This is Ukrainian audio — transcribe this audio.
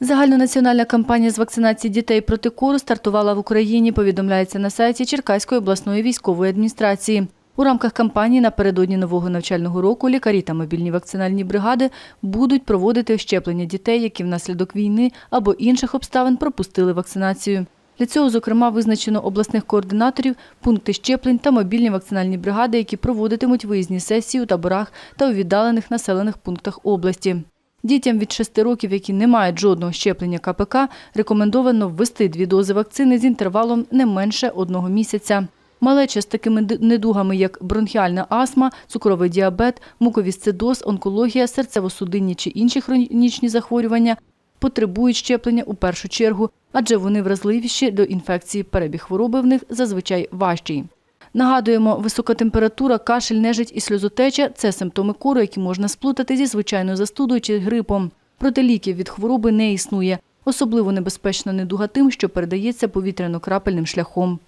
Загальнонаціональна кампанія з вакцинації дітей проти кору стартувала в Україні, повідомляється на сайті Черкаської обласної військової адміністрації. У рамках кампанії напередодні нового навчального року лікарі та мобільні вакцинальні бригади будуть проводити щеплення дітей, які внаслідок війни або інших обставин пропустили вакцинацію. Для цього, зокрема, визначено обласних координаторів, пункти щеплень та мобільні вакцинальні бригади, які проводитимуть виїзні сесії у таборах та у віддалених населених пунктах області. Дітям від 6 років, які не мають жодного щеплення КПК, рекомендовано ввести дві дози вакцини з інтервалом не менше одного місяця. Малеча з такими недугами, як бронхіальна астма, цукровий діабет, муковісцидоз, онкологія, серцево-судинні чи інші хронічні захворювання, потребують щеплення у першу чергу, адже вони вразливіші до інфекції. Перебіг хвороби в них зазвичай важчий. Нагадуємо, висока температура, кашель, нежить і сльозотеча – це симптоми кору, які можна сплутати зі звичайною застудою чи грипом. Проте ліків від хвороби не існує. Особливо небезпечна недуга тим, що передається повітряно-крапельним шляхом.